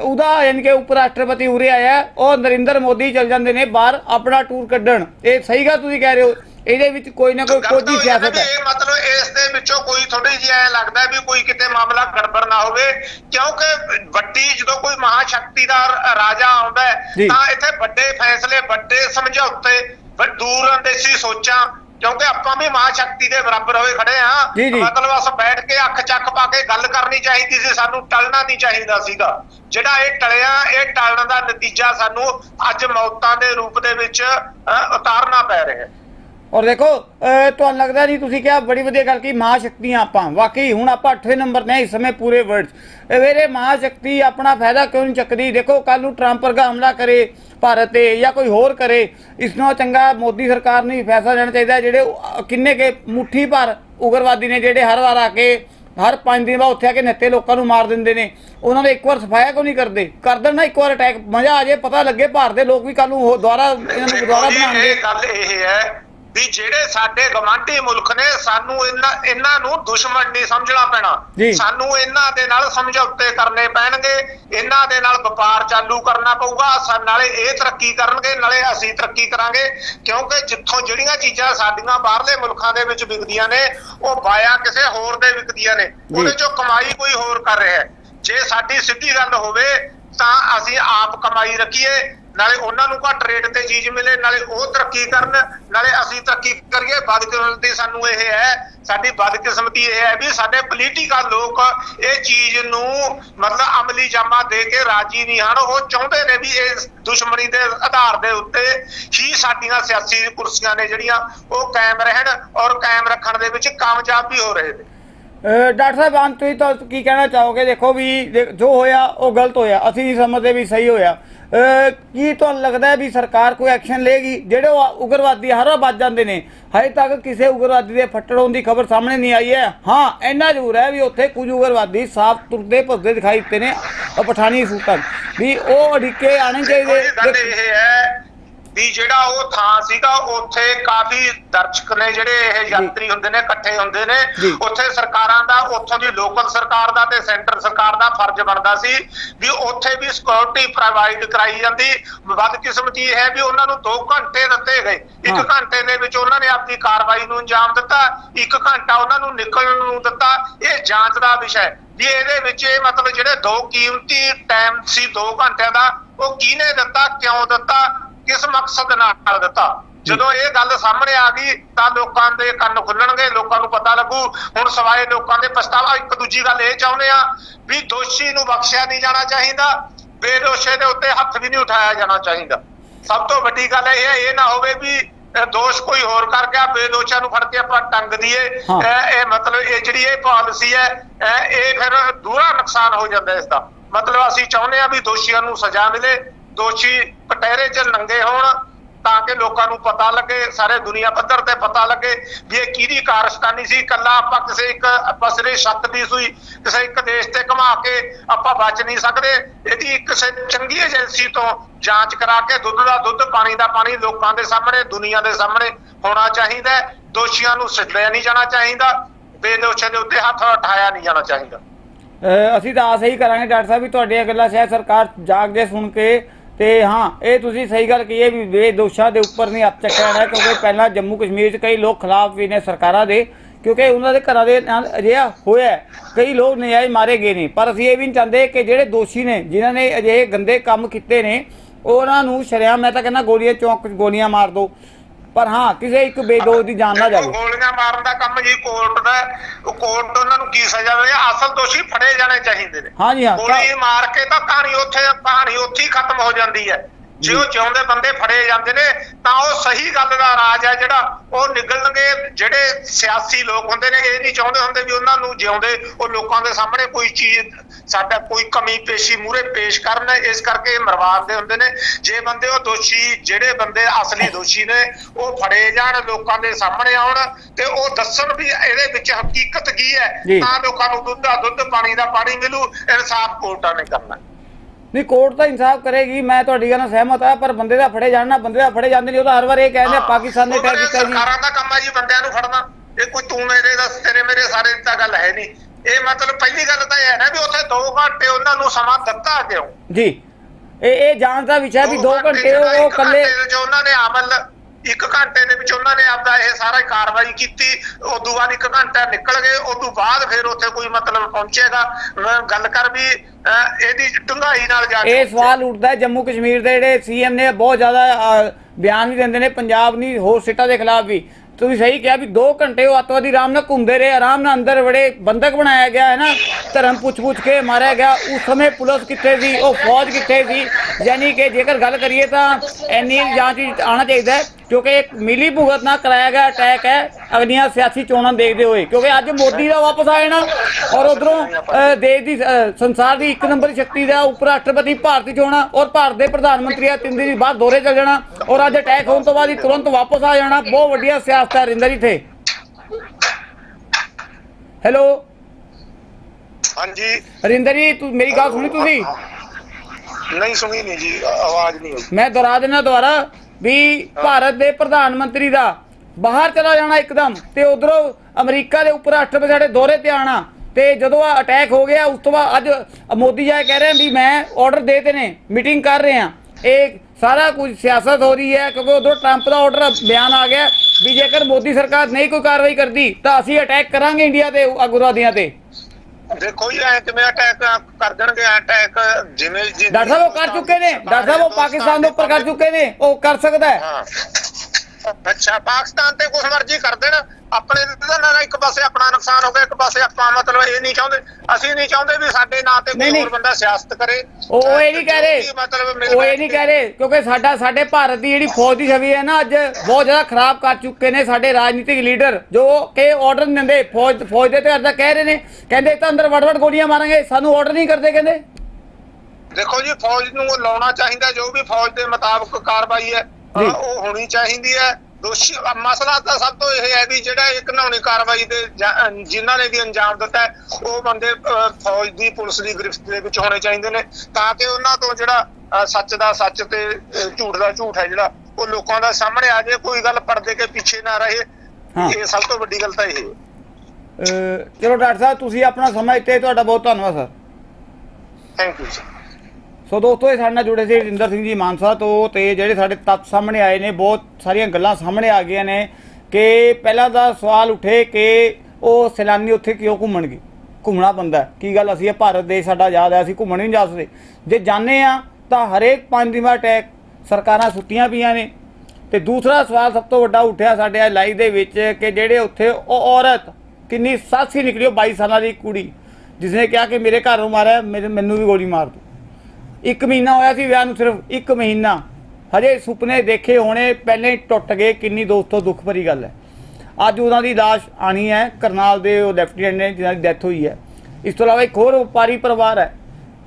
ਉਹਦਾ ਯਾਨੀ ਕਿ ਉਪ ਰਾਸ਼ਟਰਪਤੀ ਉਰੇ ਆਇਆ ਉਹ ਨਰਿੰਦਰ ਮੋਦੀ ਚਲ ਜਾਂਦੇ ਨੇ ਬਾਹਰ ਆਪਣਾ ਟੂਰ ਕੱਢਣ ਇਹ ਸਹੀ ਗੱਲ ਤੁਸੀਂ ਕਹਿ ਰਹੇ ਹੋ ਇਹਦੇ ਵਿੱਚ ਕੋਈ ਨਾ ਕੋਈ ਕੋਝੀ ਸਿਆਸਤ ਹੈ ਇਹ ਮਤਲਬ ਇਸ ਦੇ ਵਿੱਚੋਂ ਕੋਈ ਥੋੜੀ ਜਿਹੀ ਐ ਲੱਗਦਾ ਵੀ ਕੋਈ ਕਿਤੇ ਮਾਮਲਾ ਗੜਬੜ ਨਾ ਹੋਵੇ ਕਿਉਂਕਿ ਵੱਡੀ ਜਦੋਂ ਕੋਈ ਮਹਾਸ਼ਕਤੀ ਦਾ ਰ- ਰਾਜਾ ਆਉਂਦਾ। ਤਾਂ ਇੱਥੇ ਵੱਡੇ ਫੈਸਲੇ ਵੱਡੇ ਸਮਝੌਤੇ ਵੱਡ- ਦੂਰ ਅੰਦੇਸੀ ਸੋਚਾਂ ਕਿਉਂਕਿ ਆਪਾਂ ਵੀ ਮਹਾਸ਼ਕਤੀ ਦੇ ਬਰਾਬਰ ਹੋਏ ਖੜੇ ਆ। ਮਤਲਬ ਅਸ ਬੈਠ ਕੇ ਅੱਖ ਚੱਕ ਪਾ ਕੇ ਗੱਲ ਕਰਨੀ ਚਾਹੀਦੀ ਸੀ ਸਾਨੂੰ ਟਲਣਾ ਨਹੀਂ ਚਾਹੀਦਾ ਸੀਗਾ ਜਿਹੜਾ ਇਹ ਟਲਿਆ ਇਹ ਟਲਣ ਦਾ ਨਤੀਜਾ ਸਾਨੂੰ ਅੱਜ ਮੌਤਾਂ ਦੇ ਰੂਪ ਦੇ ਵਿੱਚ ਉਤਾਰਨਾ ਪੈ ਰਿਹਾ ਹੈ ਔਰ ਦੇਖੋ ਤੁਹਾਨੂੰ ਲੱਗਦਾ ਨਹੀਂ ਤੁਸੀਂ ਕਿਹਾ ਬੜੀ ਵਧੀਆ ਗੱਲ ਕੀ ਮਹਾਸ਼ਕਤੀਆਂ ਆਪਾਂ। ਵਾਕਈ ਹੁਣ ਆਪਾਂ 8ਵੇਂ ਨੰਬਰ ਹਾਂ ਇਸ ਸਮੇਂ ਪੂਰੇ ਵਰਲਡ 'ਚ। ਇਹ ਵੇਰੇ ਮਹਾਸ਼ਕਤੀ ਆਪਣਾ ਫਾਇਦਾ ਕਿਉਂ ਨਹੀਂ ਚੱਕਦੀ? ਦੇਖੋ ਕੱਲ ਨੂੰ ਟਰੰਪ ਵਰਗਾ ਹਮਲਾ ਕਰੇ ਭਾਰਤ ਤੇ ਜਾਂ ਕੋਈ ਹੋਰ ਕਰੇ ਇਸ ਨਾਲੋਂ ਚੰਗਾ ਮੋਦੀ ਸਰਕਾਰ ਨੂੰ ਫੈਸਲਾ ਲੈਣਾ ਚਾਹੀਦਾ। ਜਿਹੜੇ ਕਿੰਨੇ ਕੇ ਮੁੱਠੀ ਭਰ ਉਗਰਵਾਦੀ ਨੇ ਜਿਹੜੇ ਹਰ ਵਾਰ ਆ ਕੇ ਹਰ 5 ਦਿਨ ਬਾਅਦ ਉੱਥੇ ਆ ਕੇ ਨੱਤੇ ਲੋਕਾਂ ਨੂੰ ਮਾਰ ਦਿੰਦੇ ਨੇ। ਉਹਨਾਂ ਨੇ ਇੱਕ ਵਾਰ ਸਫਾਇਆ ਕਿਉਂ ਨਹੀਂ ਕਰਦੇ? ਕਰ ਦੇਣ ਨਾ ਇੱਕ ਵਾਰ ਅਟੈਕ ਮਜ਼ਾ ਆ ਜੇ ਪਤਾ ਲੱਗੇ ਭਾਰਤ ਦੇ ਲੋਕ ਵੀ ਕੱਲ ਨੂੰ ਉਹ ਦੁਬਾਰਾ ਇਹਨਾਂ ਨੂੰ ਦੁਬਾਰਾ ਬਣਾਉਣਗੇ। ਇਹ ਗੱਲ ਇਹ ਹੈ ਵੀ ਜਿਹੜੇ ਸਾਡੇ ਗਵਾਂਢੀ ਮੁਲਕ ਨੇ ਸਾਨੂੰ ਇਹਨਾਂ ਇਹਨਾਂ ਨੂੰ ਦੁਸ਼ਮਣ ਨਹੀਂ ਸਮਝਣਾ। ਪੈਣਾ। ਸਾਨੂੰ ਇਹਨਾਂ ਦੇ ਨਾਲ ਸਮਝੌਤੇ ਕਰਨੇ ਪੈਣਗੇ ਇਹਨਾਂ ਦੇ ਨਾਲ ਵਪਾਰ ਚਾਲੂ ਕਰਨਾ ਪਊਗਾ ਨਾਲੇ ਇਹ ਤਰੱਕੀ ਕਰਨਗੇ ਨਾਲੇ ਅਸੀਂ ਤਰੱਕੀ ਕਰਾਂਗੇ ਕਿਉਂਕਿ ਜਿੱਥੋਂ ਜਿਹੜੀਆਂ ਚੀਜ਼ਾਂ ਸਾਡੀਆਂ ਬਾਹਰਲੇ ਮੁਲਕਾਂ ਦੇ ਵਿੱਚ ਵਿਕਦੀਆਂ ਨੇ ਉਹ ਬਾਇਆ ਕਿਸੇ ਹੋਰ ਦੇ ਵਿਕਦੀਆਂ ਨੇ। ਉਹਦੇ ਚੋਂ ਕਮਾਈ ਕੋਈ ਹੋਰ ਕਰ ਰਿਹਾ ਹੈ। ਜੇ ਸਾਡੀ ਸਿੱਧੀ ਗੱਲ ਹੋਵੇ ਤਾਂ ਅਸੀਂ ਆਪ ਕਮਾਈ ਰੱਖੀਏ ਨਾਲੇ ਉਹਨਾਂ ਨੂੰ ਘੱਟ ਰੇਟ ਤੇ ਚੀਜ਼ ਮਿਲੇ, ਨਾਲੇ ਉਹ ਤਰੱਕੀ ਕਰਨ, ਨਾਲੇ ਅਸੀਂ ਤਰੱਕੀ ਕਰੀਏ ਬਦਕਿਸਮਤੀ ਸਾਨੂੰ ਇਹ ਹੈ, ਸਾਡੀ ਬਦਕਿਸਮਤੀ ਇਹ ਹੈ ਵੀ ਸਾਡੇ ਪੋਲੀਟੀਕਲ ਲੋਕ ਇਹ ਚੀਜ਼ ਨੂੰ ਮਤਲਬ ਅਮਲੀ ਜਾਮਾ ਦੇ ਕੇ ਰਾਜੀ ਨਹੀਂ ਹਨ, ਉਹ ਚਾਹੁੰਦੇ ਨੇ ਵੀ ਇਸ ਦੁਸ਼ਮਣੀ ਦੇ ਆਧਾਰ ਦੇ ਉੱਤੇ ਹੀ ਸਾਡੀਆਂ ਸਿਆਸੀ ਕੁਰਸੀਆਂ ਨੇ ਜਿਹੜੀਆਂ ਉਹ ਕਾਇਮ ਰਹਿਣ ਔਰ ਕਾਇਮ ਰੱਖਣ ਦੇ ਵਿੱਚ ਕਾਮਯਾਬ ਵੀ ਹੋ ਰਹੇ ਨੇ। ਡਾਕਟਰ ਸਾਹਿਬ ਅੰਤ ਤੁਸੀਂ ਤਾਂ ਕੀ ਕਹਿਣਾ ਚਾਹੋਗੇ? ਦੇਖੋ ਵੀ ਜੋ ਹੋਇਆ, ਉਹ ਗਲਤ ਹੋਇਆ। ਅਸੀਂ ਨਹੀਂ ਸਮਝਦੇ ਵੀ ਸਹੀ ਹੋਇਆ। ਕੀ ਤੁਹਾਨੂੰ ਲੱਗਦਾ ਵੀ ਸਰਕਾਰ ਕੋਈ ਐਕਸ਼ਨ ਲਏਗੀ? ਜਿਹੜੇ ਉਗਰਵਾਦੀ ਹਰ ਵਾਰ ਵੱਜ ਜਾਂਦੇ ਨੇ ਹਜੇ ਤੱਕ ਕਿਸੇ ਉਗਰਵਾਦੀ ਦੇ ਫੱਟੜ ਹੋਣ ਦੀ ਖਬਰ ਸਾਹਮਣੇ ਨਹੀਂ ਆਈ ਹੈ। ਹਾਂ ਇੰਨਾ ਜ਼ਰੂਰ ਹੈ ਵੀ ਉੱਥੇ ਕੁਝ ਉਗਰਵਾਦੀ ਸਾਫ਼ ਤੁਰਦੇ ਭੱਜਦੇ ਦਿਖਾਈ ਦਿੱਤੇ ਨੇ ਉਹ ਪਠਾਨੀ ਸੂਟਾਂ ਵੀ ਉਹ ਅੜਿੱਕੇ ਆਣੇ ਚਾਹੀਦੇ ਇਹ ਹੈ ਵੀ ਜਿਹੜਾ ਉਹ ਥਾਂ ਸੀਗਾ ਉੱਥੇ ਕਾਫੀ ਦਰਸ਼ਕ ਨੇ ਜਿਹੜੇ ਇਹ ਯਾਤਰੀ ਹੁੰਦੇ ਨੇ ਇਕੱਠੇ ਹੁੰਦੇ ਨੇ। ਉੱਥੇ ਸਰਕਾਰਾਂ ਦਾ ਉੱਥੋਂ ਦੀ ਲੋਕਲ ਸਰਕਾਰ ਦਾ ਤੇ ਸੈਂਟਰ ਸਰਕਾਰ ਦਾ ਫਰਜ਼ ਬਣਦਾ ਸੀ ਵੀ ਉੱਥੇ ਵੀ ਸਿਕਿਉਰਿਟੀ ਪ੍ਰੋਵਾਈਡ ਕਰਾਈ ਜਾਂਦੀ। ਬਦਕਿਸਮਤੀ ਇਹ ਹੈ ਵੀ ਉਹਨਾਂ ਨੂੰ 2 ਘੰਟੇ ਦਿੱਤੇ ਗਏ। ਹਾਂ। ਇੱਕ ਘੰਟੇ ਦੇ ਵਿੱਚ ਉਹਨਾਂ ਨੇ ਆਪਣੀ ਕਾਰਵਾਈ ਨੂੰ ਅੰਜਾਮ ਦਿੱਤਾ। ਇੱਕ ਘੰਟਾ ਉਹਨਾਂ ਨੂੰ ਨਿਕਲਣ ਨੂੰ ਦਿੱਤਾ। ਇਹ ਜਾਂਚ ਦਾ ਵਿਸ਼ਾ ਹੈ। ਵੀ ਇਹਦੇ ਵਿੱਚ ਇਹ ਮਤਲਬ ਜਿਹੜੇ ਦੋ ਕੀਮਤੀ ਟਾਈਮ ਸੀ 2 ਘੰਟਿਆਂ ਦਾ ਉਹ ਕਿਹਨੇ ਦਿੱਤਾ ਕਿਉਂ ਦਿੱਤਾ? ਕਿਸ ਮਕਸਦ ਨਾਲ ਦਿੱਤਾ? ਜਦੋਂ ਇਹ ਗੱਲ ਸਾਹਮਣੇ ਆ ਗਈ ਤਾਂ ਲੋਕਾਂ ਦੇ ਕੰਨ ਖੁੱਲਣਗੇ ਲੋਕਾਂ ਨੂੰ ਪਤਾ ਲੱਗੂ। ਹੁਣ ਸਵਾਏ ਲੋਕਾਂ ਦੇ ਪਛਤਾਵਾ ਇੱਕ ਦੂਜੀ ਗੱਲ ਇਹ ਚਾਹੁੰਦੇ ਆ ਵੀ ਦੋਸ਼ੀ ਨੂੰ ਬਖਸ਼ਿਆ ਨਹੀਂ ਜਾਣਾ ਚਾਹੀਦਾ ਬੇਦੋਸ਼ੇ ਦੇ ਉੱਤੇ ਹੱਥ ਵੀ ਨਹੀਂ ਉਠਾਇਆ ਜਾਣਾ ਚਾਹੀਦਾ। ਸਭ ਤੋਂ ਵੱਡੀ ਗੱਲ ਇਹ ਹੈ ਇਹ ਨਾ ਹੋਵੇ ਵੀ ਦੋਸ਼ ਕੋਈ ਹੋਰ ਕਰ ਗਿਆ ਬੇਦੋਸ਼ਾਂ ਨੂੰ ਫੜ ਕੇ ਆਪਾਂ ਟੰਗ ਦਈਏ। ਇਹ ਮਤਲਬ ਇਹ ਜਿਹੜੀ ਇਹ ਪਾਲਿਸੀ ਹੈ ਇਹ ਇਹ ਫਿਰ ਦੂਰਾ ਨੁਕਸਾਨ ਹੋ ਜਾਂਦਾ ਇਸ ਦਾ। ਮਤਲਬ ਅਸੀਂ ਚਾਹੁੰਦੇ ਆ ਵੀ ਦੋਸ਼ੀਆਂ ਨੂੰ ਸਜ਼ਾ ਮਿਲੇ ਦੋਸ਼ੀ ਕਟਹਿਰੇ 'ਚ ਨੰਗੇ ਹੋਣ ਤਾਂ ਕਿ ਲੋਕਾਂ ਨੂੰ ਪਤਾ ਲੱਗੇ, ਸਾਰੇ ਦੁਨੀਆ ਪੱਧਰ ਤੇ ਪਤਾ ਲੱਗੇ ਵੀ ਇਹ ਕਿਹਦੀ ਕਾਰਸਤਾਨੀ ਸੀ। ਕੱਲਾ ਆਪਾਂ ਕਿਸੇ ਇੱਕ ਬਸਰੇ ਸ਼ੱਕ ਦੀ ਸੂਈ, ਕਿਸੇ ਇੱਕ ਦੇਸ਼ ਤੇ ਘੁਮਾ ਕੇ ਆਪਾਂ ਬਚ ਨਹੀਂ ਸਕਦੇ। ਇਹਦੀ ਕਿਸੇ ਚੰਗੀ ਏਜੰਸੀ ਤੋਂ ਜਾਂਚ ਕਰਾ ਕੇ ਦੁੱਧ ਦਾ ਦੁੱਧ, ਪਾਣੀ ਦਾ ਪਾਣੀ ਲੋਕਾਂ ਦੇ ਸਾਹਮਣੇ, ਦੁਨੀਆ ਦੇ ਸਾਹਮਣੇ ਹੋਣਾ ਚਾਹੀਦਾ। ਦੋਸ਼ੀਆਂ ਨੂੰ ਛੱਡਿਆ ਨਹੀਂ ਜਾਣਾ ਚਾਹੀਦਾ। ਬੇਦੋਸ਼ਾਂ ਦੇ ਉੱਤੇ ਹੱਥ ਉਠਾਇਆ ਨਹੀਂ ਜਾਣਾ ਚਾਹੀਦਾ। ਅਹ ਅਸੀਂ ਤਾਂ ਆਸ ਇਹੀ ਕਰਾਂਗੇ ਡਾਕਟਰ ਸਾਹਿਬ ਵੀ ਤੁਹਾਡੀਆਂ ਗੱਲਾਂ ਸ਼ਾਇਦ ਸਰਕਾਰ ਜਾਗ ਕੇ ਸੁਣ ਕੇ ਤੇ ਹਾਂ, ਇਹ ਤੁਸੀਂ ਸਹੀ ਗੱਲ ਕਹੀ ਹੈ ਵੀ ਬੇਦੋਸ਼ਾਂ ਦੇ ਉੱਪਰ ਨਹੀਂ ਹੱਥ ਚੱਕਿਆ ਜਾਣਾ ਕਿਉਂਕਿ ਪਹਿਲਾਂ ਜੰਮੂ ਕਸ਼ਮੀਰ 'ਚ ਕਈ ਲੋਕ ਖਿਲਾਫ ਵੀ ਨੇ ਸਰਕਾਰਾਂ ਦੇ, ਕਿਉਂਕਿ ਉਹਨਾਂ ਦੇ ਘਰਾਂ ਦੇ ਨਾਲ ਅਜਿਹਾ ਹੋਇਆ ਕਈ ਲੋਕ ਨਜਾਇਜ਼ ਮਾਰੇ ਗਏ ਨੇ, ਪਰ ਅਸੀਂ ਇਹ ਵੀ ਨਹੀਂ ਚਾਹੁੰਦੇ ਕਿ ਜਿਹੜੇ ਦੋਸ਼ੀ ਨੇ, ਜਿਨ੍ਹਾਂ ਨੇ ਅਜਿਹੇ ਗੰਦੇ ਕੰਮ ਕੀਤੇ ਨੇ, ਉਹਨਾਂ ਨੂੰ ਸ਼ਰਿਆਮ, ਮੈਂ ਤਾਂ ਕਹਿੰਦਾ ਗੋਲੀਆਂ ਚੌਂਕ 'ਚ ਗੋਲੀਆਂ ਮਾਰ ਦਿਓ। ਪਰ ਹਾਂ ਕਿਸੇ ਇੱਕ ਬੇਦੋਸ਼ ਦੀ ਜਾਨ ਨਾ ਜਾਵੇ। ਗੋਲੀਆਂ ਮਾਰਨ ਦਾ ਕੰਮ ਜੀ ਕੋਰਟ ਦਾ ਕੋਰਟ ਉਹਨਾਂ ਨੂੰ ਕੀ ਸਜ਼ਾ ਦੇ ਅਸਲ ਦੋਸ਼ੀ ਫੜੇ ਜਾਣੇ ਚਾਹੀਦੇ ਨੇ। ਹਾਂਜੀ ਹਾਂ ਗੋਲੀ ਮਾਰ ਕੇ ਤਾਂ ਕਹਾਣੀ ਉੱਥੇ ਕਹਾਣੀ ਉੱਥੇ ਹੀ ਖਤਮ ਹੋ ਜਾਂਦੀ ਹੈ। ਜੇ ਉਹ ਜਿਉਂਦੇ ਬੰਦੇ ਫੜੇ ਜਾਂਦੇ ਨੇ ਤਾਂ ਉਹ ਸਹੀ ਗੱਲ ਦਾ ਰਾਜ ਹੈ ਜਿਹੜਾ ਉਹ ਨਿਕਲਣਗੇ। ਜਿਹੜੇ ਸਿਆਸੀ ਲੋਕ ਹੁੰਦੇ ਨੇ ਇਹ ਨਹੀਂ ਚਾਹੁੰਦੇ ਹੁੰਦੇ ਵੀ ਉਹਨਾਂ ਨੂੰ ਜਿਉਂਦੇ ਉਹ ਲੋਕਾਂ ਦੇ ਸਾਹਮਣੇ ਕੋਈ ਚੀਜ਼ ਸਾਡਾ ਕੋਈ ਕਮੀ ਪੇਸ਼ੀ ਮੂਰੇ ਪੇਸ਼ ਕਰਨ ਇਸ ਕਰਕੇ ਮਰਵਾਉਂਦੇ ਹੁੰਦੇ ਨੇ। ਜੇ ਬੰਦੇ ਉਹ ਦੋਸ਼ੀ ਜਿਹੜੇ ਬੰਦੇ ਅਸਲੀ ਦੋਸ਼ੀ ਨੇ ਉਹ ਫੜੇ ਜਾਣ ਲੋਕਾਂ ਦੇ ਸਾਹਮਣੇ ਆਉਣ ਤੇ ਉਹ ਦੱਸਣ ਵੀ ਇਹਦੇ ਵਿੱਚ ਹਕੀਕਤ ਕੀ। ਹੈ ਤਾਂ ਲੋਕਾਂ ਨੂੰ ਦੁੱਧ ਦਾ ਦੁੱਧ ਪਾਣੀ ਦਾ ਪਾਣੀ ਮਿਲੂ ਇਨਸਾਫ ਕੋਰਟਾਂ ਨੇ ਕਰਨਾ। ਨਹੀਂ ਕੋਰਟ ਤਾਂ ਇਨਸਾਫ ਕਰੇਗੀ ਮੈਂ ਤੁਹਾਡੀ ਗੱਲ ਨਾਲ ਸਹਿਮਤ ਆ ਪਰ ਬੰਦੇ ਦਾ ਫੜੇ ਜਾਣਾ ਬੰਦੇ ਦਾ ਫੜੇ ਜਾਂਦੇ ਨੇ ਉਹ ਤਾਂ ਹਰ ਵਾਰ ਇਹ ਕਹਿੰਦੇ ਆ, ਪਾਕਿਸਤਾਨ ਨੇ ਉਹ ਫਿਰ ਕੀਤਾ ਜੀ। ਸਰਕਾਰਾਂ ਦਾ ਕੰਮ ਆ ਜੀ ਬੰਦਿਆਂ ਨੂੰ ਫੜਨਾ। ਇਹ ਕੋਈ ਤੂੰ ਮੇਰੇ ਦਾ ਤੇਰੇ ਮੇਰੇ ਸਾਰੇ ਦੀ ਤਾਂ ਗੱਲ ਹੈ ਨਹੀਂ। ਇਹ ਮਤਲਬ ਪਹਿਲੀ ਗੱਲ ਤਾਂ ਇਹ ਹੈ ਨਾ ਵੀ ਉੱਥੇ 2 ਘੰਟੇ ਉਹਨਾਂ ਨੂੰ ਸਮਾਂ ਦਿੱਤਾ ਕਿਉਂ? ਜੀ ਇਹ ਇਹ ਜਾਂਚ ਦਾ ਵਿਸ਼ਾ ਵੀ 2 ਦੋ ਘੰਟੇ ਉਹ ਦੇ ਵਿੱਚ ਉਹਨਾਂ ਨੇ ਅਮਲ ਇੱਕ ਘੰਟੇ ਦੇ ਵਿੱਚ ਉਹਨਾਂ ਨੇ ਆਪਦਾ ਇਹ ਸਾਰਾ ਕਾਰਵਾਈ ਕੀਤੀ ਉਦੋਂ ਬਾਅਦ ਇੱਕ ਘੰਟਾ ਨਿਕਲ ਗਏ ਉਦੋਂ ਬਾਅਦ ਫਿਰ ਉੱਥੇ ਕੋਈ ਮਤਲਬ ਪਹੁੰਚੇਗਾ। ਮੈਂ ਗੱਲ ਕਰ ਵੀ ਇਹਦੀ ਡੂੰਘਾਈ ਨਾਲ ਜਾ ਕੇ ਇਹ ਸਵਾਲ ਉੱਠਦਾ ਜੰਮੂ ਕਸ਼ਮੀਰ ਦੇ ਜਿਹੜੇ ਸੀਐਮ ਨੇ ਬਹੁਤ ਜ਼ਿਆਦਾ ਬਿਆਨ ਵੀ ਦਿੰਦੇ ਨੇ ਪੰਜਾਬ ਨਹੀਂ ਹੋਰ ਸਿੱਟਾਂ ਦੇ ਖਿਲਾਫ ਵੀ। ਤੁਸੀਂ ਸਹੀ ਕਿਹਾ ਵੀ 2 ਘੰਟੇ ਉਹ ਅੱਤਵਾਦੀ ਆਰਾਮ ਨਾਲ ਘੁੰਮਦੇ ਰਹੇ ਆਰਾਮ ਨਾਲ ਅੰਦਰ ਬੜੇ ਬੰਦਕ ਬਣਾਇਆ ਗਿਆ ਹੈ ਨਾ? ਧਰਮ ਪੁੱਛ ਪੁੱਛ ਕੇ ਮਾਰਿਆ ਗਿਆ ਉਸ ਸਮੇਂ ਪੁਲਿਸ ਕਿੱਥੇ ਸੀ ਉਹ ਫੌਜ ਕਿੱਥੇ ਸੀ? ਯਾਨੀ ਕਿ ਜੇਕਰ ਗੱਲ ਕਰੀਏ ਤਾਂ ਇੰਨੀ ਜਾਂਚ ਆਉਣਾ ਚਾਹੀਦਾ ਹੈ। ਕਿਉਂਕਿ ਇੱਕ ਮਿਲੀ ਭੁਗਤ ਨਾਲ ਕਰਾਇਆ ਗਿਆ ਅਟੈਕ ਹੈ ਅਗਲੀਆਂ ਸਿਆਸੀ ਚੋਣਾਂ ਦੇਖਦੇ ਹੋਏ। ਕਿਉਂਕਿ ਅੱਜ ਮੋਦੀ ਦਾ ਵਾਪਸ ਆ ਜਾਣਾ ਔਰ ਉਧਰੋਂ ਦੇਸ਼ ਦੀ ਸੰਸਾਰ ਦੀ ਇੱਕ ਨੰਬਰ ਸ਼ਕਤੀ ਦਾ ਉਪ ਰਾਸ਼ਟਰਪਤੀ ਭਾਰਤੀ ਚੋਣਾਂ ਔਰ ਭਾਰਤ ਦੇ ਪ੍ਰਧਾਨ ਮੰਤਰੀ ਆ ਤਿੰਨ ਦਿਨ ਬਾਅਦ ਦੌਰੇ ਚੱਲ ਜਾਣਾ ਔਰ ਅੱਜ ਅਟੈਕ ਹੋਣ ਤੋਂ ਬਾਅਦ ਹੀ ਤੁਰੰਤ ਵਾਪਸ ਆ ਜਾਣਾ। ਬਹੁਤ ਵੱਡੀਆਂ ਸਿਆਸਤ ਹੈ ਰਿੰਦਰ ਹੈਲੋ? ਹਾਂਜੀ। ਰਿੰਦਰ ਜੀ ਤੂੰ ਮੇਰੀ ਗੱਲ ਸੁਣੀ ਤੁਸੀਂ? ਨਹੀਂ ਸੁਣੀ ਨਹੀਂ ਜੀ ਆਵਾਜ਼ ਨਹੀਂ ਮੈਂ ਦੁਹਰਾ ਦੇਣਾ ਦੁਆਰਾ ਵੀ ਭਾਰਤ ਦੇ ਪ੍ਰਧਾਨ ਮੰਤਰੀ ਦਾ ਬਾਹਰ ਚਲਾ ਜਾਣਾ ਇੱਕਦਮ ਤੇ ਉਧਰੋਂ ਅਮਰੀਕਾ ਦੇ ਉਪ ਰਾਸ਼ਟਰਪਤੀ ਸਾਡੇ ਦੌਰੇ ਤੇ ਆਣਾ ਤੇ ਜਦੋਂ ਆ ਅਟੈਕ ਹੋ ਗਿਆ, ਉਸ ਤੋਂ ਬਾਅਦ ਅੱਜ ਮੋਦੀ ਜੀ ਕਹਿ ਰਹੇ ਵੀ ਮੈਂ ਆਰਡਰ ਦੇ ਤੇ ਨੇ ਮੀਟਿੰਗ ਕਰ ਰਹੇ ਆ। ਇਹ ਸਾਰਾ ਕੁਝ ਸਿਆਸਤ ਹੋ ਰਹੀ ਹੈ, ਕਿਉਂਕਿ ਉਧਰੋਂ ਟਰੰਪ ਦਾ ਆਰਡਰ ਬਿਆਨ ਆ ਗਿਆ ਵੀ ਜੇਕਰ ਮੋਦੀ ਸਰਕਾਰ ਨਹੀਂ ਕੋਈ ਕਾਰਵਾਈ ਕਰਦੀ ਤਾਂ ਅਸੀਂ ਅਟੈਕ ਕਰਾਂਗੇ ਇੰਡੀਆ ਤੇ ਉਗਰਵਾਦੀਆਂ ਤੇ। ਦੇਖੋ ਜੀ ਐ ਕਿਵੇਂ ਅਟੈਕ ਕਰ ਦੇਣਗੇ ਅਟੈਕ ਜਿਵੇਂ ਜੀ ਡਾਕਟਰ ਸਾਹਿਬ ਉਹ ਕਰ ਚੁੱਕੇ ਨੇ। ਡਾਕਟਰ ਸਾਹਿਬ ਉਹ ਪਾਕਿਸਤਾਨ ਦੇ ਉੱਪਰ ਕਰ ਚੁੱਕੇ ਨੇ। ਉਹ ਕਰ ਸਕਦਾ ਹੈ। ਹਾਂ। ਅੱਛਾ ਪਾਕਿਸਤਾਨ ਤੇ ਕੁਛ ਮਰਜ਼ੀ ਕਰ ਦੇਣ। ਆਪਣੇ ਤਾਂ ਨਾ ਇੱਕ ਪਾਸੇ ਆਪਣਾ ਨੁਕਸਾਨ ਹੋ ਗਿਆ ਇੱਕ ਪਾਸੇ ਆਪਾਂ ਮਤਲਬ ਇਹ ਨਹੀਂ ਚਾਹੁੰਦੇ। ਅਸੀਂ ਨਹੀਂ ਚਾਹੁੰਦੇ ਵੀ ਸਾਡੇ ਨਾਂ ਤੇ ਕੋਈ। ਹੋਰ ਬੰਦਾ ਸਿਆਸਤ ਕਰੇ। ਉਹ ਇਹ ਨਹੀਂ ਕਹਿ ਰਹੇ। ਉਹ ਇਹ ਨਹੀਂ ਕਹਿ ਰਹੇ ਕਿਉਂਕਿ ਸਾਡਾ ਸਾਡੇ ਭਾਰਤ ਦੀ ਜਿਹੜੀ ਫੌਜ ਦੀ ਛਵੀ ਹੈ ਨਾ ਅੱਜ ਬਹੁਤ ਜ਼ਿਆਦਾ ਖਰਾਬ ਕਰ ਚੁੱਕੇ ਨੇ ਸਾਡੇ ਰਾਜਨੀਤਿਕ ਲੀਡਰ। ਜੋ ਕਿ ਆਰਡਰ ਨਹੀਂ ਦਿੰਦੇ ਫੌਜ ਫੌਜ ਦੇ ਤੇ ਅੱਦਾ ਕਹਿ ਰਹੇ ਨੇ। ਕਹਿੰਦੇ ਤਾਂ ਅੰਦਰ ਵੜ ਵੜ ਗੋਲੀਆਂ ਮਾਰਾਂਗੇ ਸਾਨੂੰ ਆਰਡਰ ਨਹੀਂ ਕਰਦੇ ਕਹਿੰਦੇ। ਦੇਖੋ ਜੀ ਫੌਜ ਨੂੰ ਲਾਉਣਾ ਚਾਹੀਦਾ ਜੋ ਵੀ ਫੌਜ ਦੇ ਮੁਤਾਬਕ ਕਾਰਵਾਈ ਹੈ। ਉਹ ਹੋਣੀ ਚਾਹੀਦੀ ਹੈ। ਦੋਸ਼ੀ ਮਸਲਾ ਤਾਂ ਸਭ ਤੋਂ ਇਹ ਹੈ ਵੀ ਜਿਹੜਾ ਇੱਕ ਘਿਨਾਉਣੀ ਕਾਰਵਾਈ ਦੇ ਜਾਂ- ਜਿਨ੍ਹਾਂ ਨੇ ਵੀ ਅੰਜਾਮ ਦਿੱਤਾ ਉਹ ਬੰਦੇ ਫੌਜ ਦੀ ਪੁਲਿਸ ਦੀ ਗ੍ਰਿਫਤ ਦੇ ਵਿੱਚ ਹੋਣੇ ਚਾਹੀਦੇ ਨੇ। ਤਾਂ ਕਿ ਉਹਨਾਂ ਤੋਂ ਜਿਹੜਾ ਸੱਚ ਦਾ ਸੱਚ ਤੇ ਝੂਠ ਦਾ ਝੂਠ ਹੈ ਜਿਹੜਾ ਉਹ ਲੋਕਾਂ ਦਾ ਸਾਹਮਣੇ ਆ ਜਾਏ ਕੋਈ ਗੱਲ ਪਰਦੇ ਕੇ ਪਿੱਛੇ ਨਾ ਰਹੇ। ਇਹ ਸਭ ਤੋਂ ਵੱਡੀ ਗੱਲ ਤਾਂ ਇਹ ਹੈ। ਚਲੋ ਡਾਕਟਰ ਸਾਹਿਬ ਤੁਸੀਂ ਆਪਣਾ ਸਮਾਂ ਦਿੱਤੇ ਤੁਹਾਡਾ ਬਹੁਤ ਧੰਨਵਾਦ sir. Thank you sir so ਦੋਸਤੋ, ਇਹ ਸਾਡੇ ਨਾਲ ਜੁੜੇ ਸੀ ਰਜਿੰਦਰ ਸਿੰਘ ਜੀ ਮਾਨਸਾ ਤੋਂ ਤੇ ਜਿਹੜੇ ਸਾਡੇ ਤੱਤ ਸਾਹਮਣੇ ਆਏ ਨੇ, ਬਹੁਤ ਸਾਰੀਆਂ ਗੱਲਾਂ ਸਾਹਮਣੇ ਆ ਗਈਆਂ ਨੇ ਕਿ ਪਹਿਲਾਂ ਦਾ ਸਵਾਲ ਉੱਠੇ ਕਿ ਉਹ ਸੈਲਾਨੀ ਉੱਥੇ ਕਿਉਂ ਘੁੰਮਣਗੇ? ਘੁੰਮਣਾ ਪੈਂਦਾ ਕੀ ਗੱਲ? ਅਸੀਂ ਇਹ ਭਾਰਤ ਦੇਸ਼ ਸਾਡਾ ਆਜ਼ਾਦ ਹੈ, ਅਸੀਂ ਘੁੰਮਣ ਨਹੀਂ ਜਾ ਸਕਦੇ। ਜੇ ਜਾਂਦੇ ਆ, ਤਾਂ ਹਰੇਕ ਪੰਜ ਦਿਨਾਂ ਅਟੈਕ ਸਰਕਾਰਾਂ ਸੁੱਤੀਆਂ ਪਈਆਂ ਨੇ। ਤੇ ਦੂਸਰਾ ਸਵਾਲ ਸਭ ਤੋਂ ਵੱਡਾ ਉੱਠਿਆ ਸਾਡੇ ਲਾਈਵ ਦੇ ਵਿੱਚ ਕਿ ਜਿਹੜੇ ਉੱਥੇ ਉਹ ਔਰਤ, ਕਿੰਨੀ ਸਾਸੀ ਨਿਕਲੀ ਉਹ 22 ਸਾਲਾਂ ਦੀ ਕੁੜੀ, ਜਿਸਨੇ ਕਿਹਾ ਕਿ ਮੇਰੇ ਘਰ ਨੂੰ ਮਾਰਿਆ, ਮੇਰੇ ਮੈਨੂੰ ਵੀ ਗੋਲੀ ਮਾਰ ਦਿਓ। ਇੱਕ ਮਹੀਨਾ ਹੋਇਆ ਸੀ ਵਿਆਹ ਨੂੰ ਸਿਰਫ, ਇੱਕ ਮਹੀਨਾ। ਹਜੇ ਸੁਪਨੇ ਦੇਖੇ ਹੋਣੇ, ਪਹਿਲੇ ਟੁੱਟ ਗਏ, ਕਿੰਨੀ ਦੋਸਤੋ ਦੁੱਖ ਭਰੀ ਗੱਲ ਹੈ। ਅੱਜ ਉਹਨਾਂ ਦੀ ਲਾਸ਼ ਆਣੀ ਹੈ, ਕਰਨਾਲ ਦੇ ਉਹ ਲੈਫਟੀਨੈਂਟ ਨੇ, ਜਿਹਨਾਂ ਦੀ ਡੈਥ ਹੋਈ ਹੈ। ਇਸ ਤੋਂ ਇਲਾਵਾ ਇੱਕ ਹੋਰ ਵਪਾਰੀ ਪਰਿਵਾਰ ਹੈ,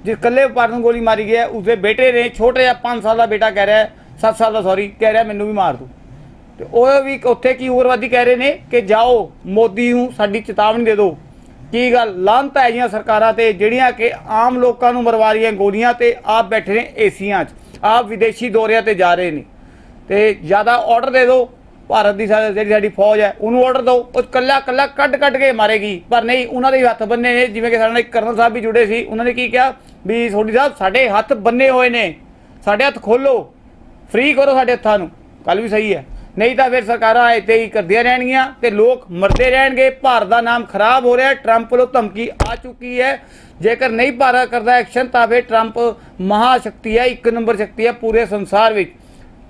ਜਿਸ ਇਕੱਲੇ ਵਪਾਰ ਨੂੰ ਗੋਲੀ ਮਾਰੀ ਗਈ ਹੈ, ਉਸਦੇ ਬੇਟੇ ਨੇ, ਛੋਟੇ ਜਿਹਾ 5 ਸਾਲ ਦਾ ਬੇਟਾ ਕਹਿ ਰਿਹਾ ਹੈ 7 ਸਾਲ ਦਾ ਸੌਰੀ ਕਹਿ ਰਿਹਾ, ਮੈਨੂੰ ਵੀ ਮਾਰ ਦੋ। ਤੇ ਉਹ ਵੀ ਉੱਥੇ ਕੀ ਉਗਰਵਾਦੀ ਕਹਿ ਰਹੇ ਨੇ ਕਿ, ਜਾਓ, ਮੋਦੀ ਨੂੰ ਸਾਡੀ ਚੇਤਾਵਨੀ ਦੇ ਦਿਓ। ਕੀ ਗੱਲ? ਲਾਂਤ ਹੈ ਜੀਆਂ ਸਰਕਾਰਾਂ ਤੇ, ਜਿਹੜੀਆਂ ਕਿ ਆਮ ਲੋਕਾਂ ਨੂੰ ਮਰਵਾ ਰਹੀਆਂ ਗੋਲੀਆਂ ਤੇ ਆਪ ਬੈਠੇ ਨੇ ਏਸੀਆਂ 'ਚ। ਆਪ ਵਿਦੇਸ਼ੀ ਦੌਰਿਆਂ ਤੇ ਜਾ ਰਹੇ ਨੇ। ਤੇ ਜ਼ਿਆਦਾ ਆਰਡਰ ਦੇ ਦਿਓ। ਭਾਰਤ ਦੀ ਸਾ- ਜਿਹੜੀ ਸਾਡੀ ਫੌਜ ਹੈ, ਉਹਨੂੰ ਆਰਡਰ ਦਿਓ। ਉਹ ਕੱਲਾ ਕੱਲਾ ਕੱਢ ਕੱਢ ਕੇ ਮਾਰੇਗੀ। ਪਰ ਨਹੀਂ, ਉਹਨਾਂ ਦੇ ਵੀ ਹੱਥ ਬੰਨੇ ਨੇ। ਜਿਵੇਂ ਕਿ ਸਾਡੇ ਨਾਲ ਕਰਨਲ ਸਾਹਿਬ ਵੀ ਜੁੜੇ ਸੀ, ਉਹਨਾਂ ਨੇ ਕੀ ਕਿਹਾ? ਵੀ ਸੋਢੀ ਸਾਹਿਬ, ਸਾਡੇ ਹੱਥ ਬੰਨੇ ਹੋਏ ਨੇ। ਸਾਡੇ ਹੱਥ ਖੋਲੋ ਫ੍ਰੀ ਕਰੋ ਸਾਡੇ ਹੱਥਾਂ ਨੂੰ। ਕੱਲ ਵੀ ਸਹੀ ਹੈ। ਨਹੀਂ ਤਾਂ ਫਿਰ ਸਰਕਾਰਾਂ ਇੱਥੇ ਹੀ ਕਰਦੀਆਂ ਰਹਿਣਗੀਆਂ ਤੇ ਲੋਕ ਮਰਦੇ ਰਹਿਣਗੇ। ਭਾਰਤ ਦਾ ਨਾਮ ਖਰਾਬ ਹੋ ਰਿਹਾ ਟਰੰਪ ਵੱਲੋਂ ਧਮਕੀ ਆ ਚੁੱਕੀ ਹੈ। ਜੇਕਰ ਨਹੀਂ ਭਾਰਤ ਕਰਦਾ ਐਕਸ਼ਨ ਤਾਂ ਫਿਰ ਟਰੰਪ ਮਹਾਸ਼ਕਤੀ ਹੈ, ਇੱਕ ਨੰਬਰ ਸ਼ਕਤੀ ਹੈ ਪੂਰੇ ਸੰਸਾਰ ਵਿੱਚ।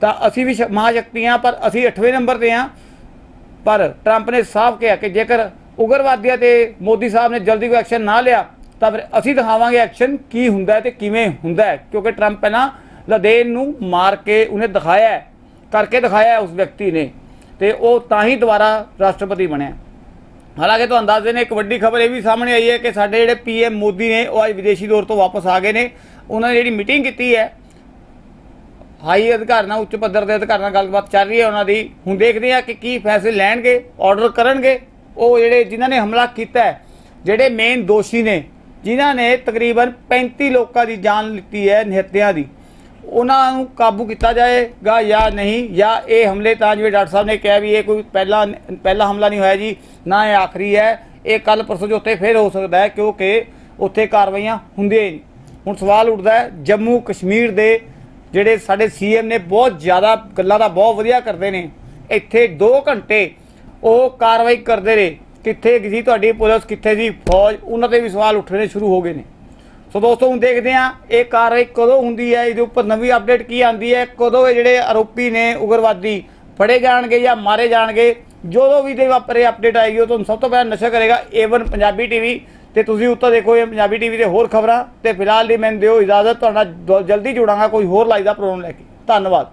ਤਾਂ ਅਸੀਂ ਵੀ ਸ਼- ਮਹਾਸ਼ਕਤੀ ਹਾਂ, ਪਰ ਅਸੀਂ 8ਵੇਂ ਨੰਬਰ ਤੇ ਹਾਂ। ਪਰ ਟਰੰਪ ਨੇ ਸਾਫ਼ ਕਿਹਾ ਕਿ ਜੇਕਰ ਉਗਰਵਾਦੀਆਂ ਤੇ ਮੋਦੀ ਸਾਹਿਬ ਨੇ ਜਲਦੀ ਕੋਈ ਐਕਸ਼ਨ ਨਾ ਲਿਆ, ਤਾਂ ਫਿਰ ਅਸੀਂ ਦਿਖਾਵਾਂਗੇ ਐਕਸ਼ਨ ਕੀ ਹੁੰਦਾ ਹੈ ਤੇ ਕਿਵੇਂ ਹੁੰਦਾ ਕਿਉਂਕਿ ਟਰੰਪ ਪਹਿਲਾਂ ਲਦੇਨ ਨੂੰ ਮਾਰ ਕੇ ਉਹਨੇ ਦਿਖਾਇਆ ਕਰਕੇ ਦਿਖਾਇਆ ਉਸ ਵਿਅਕਤੀ ਨੇ ਤੇ ਉਹ ਤਾਂ ਹੀ ਦੁਬਾਰਾ ਰਾਸ਼ਟਰਪਤੀ ਬਣਿਆ। ਹਾਲਾਂਕਿ ਤੁਹਾਨੂੰ ਦੱਸ ਦੇਣੇ, ਇੱਕ ਵੱਡੀ ਖਬਰ ਇਹ ਵੀ ਸਾਹਮਣੇ ਆਈ ਹੈ ਕਿ ਸਾਡੇ ਜਿਹੜੇ ਪੀਐਮ ਮੋਦੀ ਨੇ, ਉਹ ਅੱਜ ਵਿਦੇਸ਼ੀ ਦੌਰ ਤੋਂ ਵਾਪਸ ਆ ਗਏ ਨੇ। ਉਹਨਾਂ ਨੇ ਜਿਹੜੀ ਮੀਟਿੰਗ ਕੀਤੀ ਹੈ, ਹਾਈ ਅਧਿਕਾਰ ਨਾਲ, ਉੱਚ ਪੱਧਰ ਦੇ ਅਧਿਕਾਰ ਨਾਲ ਗੱਲਬਾਤ ਚੱਲ ਰਹੀ ਹੈ। ਉਹਨਾਂ ਦੀ ਹੁਣ ਦੇਖਦੇ ਆ ਕਿ ਕੀ ਫੈਸਲੇ ਲੈਣਗੇ ਆਰਡਰ ਕਰਨਗੇ। ਉਹ ਜਿਹੜੇ ਜਿਨ੍ਹਾਂ ਨੇ ਹਮਲਾ ਕੀਤਾ ਜਿਹੜੇ ਮੇਨ ਦੋਸ਼ੀ ਨੇ, ਜਿਨ੍ਹਾਂ ਨੇ ਤਕਰੀਬਨ 35 ਲੋਕਾਂ ਦੀ ਜਾਨ ਲਿੱਤੀ ਹੈ ਨਿਹੱਤਿਆਂ ਦੀ। ਉਹਨਾਂ ਨੂੰ ਕਾਬੂ ਕੀਤਾ ਜਾਏਗਾ ਜਾਂ ਨਹੀਂ, ਜਾਂ ਇਹ ਹਮਲੇ ਤਾਂ ਜਿਵੇਂ ਡਾਕਟਰ ਸਾਹਿਬ ਨੇ ਕਿਹਾ ਵੀ ਇਹ ਕੋਈ ਪਹਿਲਾ ਪਹਿਲਾ ਹਮਲਾ ਨਹੀਂ ਹੋਇਆ ਜੀ, ਨਾ ਇਹ ਆਖਰੀ ਹੈ। ਇਹ ਕੱਲ ਪਰਸੋਂ ਜੋ ਉੱਤੇ ਫੇਰ ਹੋ ਸਕਦਾ ਹੈ ਕਿਉਂਕਿ ਉੱਥੇ ਕਾਰਵਾਈਆਂ ਹੁੰਦੀਆਂ ਹੀ ਹੁਣ ਸਵਾਲ ਉੱਠਦਾ ਹੈ, ਜੰਮੂ ਕਸ਼ਮੀਰ ਦੇ ਜਿਹੜੇ ਸਾਡੇ ਸੀਐਮ ਨੇ ਬਹੁਤ ਜ਼ਿਆਦਾ ਗੱਲਾਂ ਦਾ ਬਹੁਤ ਵਧੀਆ ਕਰਦੇ ਨੇ। ਇੱਥੇ 2 ਘੰਟੇ ਉਹ ਕਾਰਵਾਈ ਕਰਦੇ ਰਹੇ। ਕਿੱਥੇ ਸੀ ਤੁਹਾਡੀ ਪੁਲਿਸ, ਕਿੱਥੇ ਸੀ ਫੌਜ, ਉਹਨਾਂ ਤੇ ਵੀ ਸਵਾਲ ਉੱਠਣੇ ਸ਼ੁਰੂ ਹੋ ਗਏ ਨੇ। ਸੋ ਦੋਸਤੋ, ਹੁਣ ਦੇਖਦੇ ਹਾਂ ਇਹ ਕਾਰਵਾਈ ਕਦੋਂ ਹੁੰਦੀ ਹੈ, ਇਹਦੇ ਉੱਪਰ ਨਵੀਂ ਅਪਡੇਟ ਕੀ ਆਂਦੀ ਹੈ, ਕਦੋਂ ਇਹ ਜਿਹੜੇ ਆਰੋਪੀ ਨੇ ਉਗਰਵਾਦੀ ਫੜੇ ਜਾਣਗੇ ਜਾਂ ਮਾਰੇ ਜਾਣਗੇ, ਜਦੋਂ ਵੀ ਦੇ ਵਾਪਰੇ ਅਪਡੇਟ ਆਏਗੀ, ਉਹ ਤੁਹਾਨੂੰ ਸਭ ਤੋਂ ਪਹਿਲਾਂ ਨਸ਼ਾ ਕਰੇਗਾ A1 ਪੰਜਾਬੀ ਟੀਵੀ ਤੇ ਤੁਸੀਂ ਉੱਤੇ ਦੇਖੋ ਇਹ ਪੰਜਾਬੀ ਟੀਵੀ ਤੇ ਹੋਰ ਖਬਰਾਂ ਤੇ ਫਿਲਹਾਲ ਲਈ ਮੈਨੂੰ ਦਿਓ ਇਜਾਜ਼ਤ, ਤੁਹਾਡਾ ਜਲਦੀ ਜੁੜਾਂਗਾ, ਕੋਈ ਹੋਰ ਲਾਈਵ ਦਾ ਪ੍ਰੋਗਰਾਮ ਲੈ ਕੇ। ਧੰਨਵਾਦ।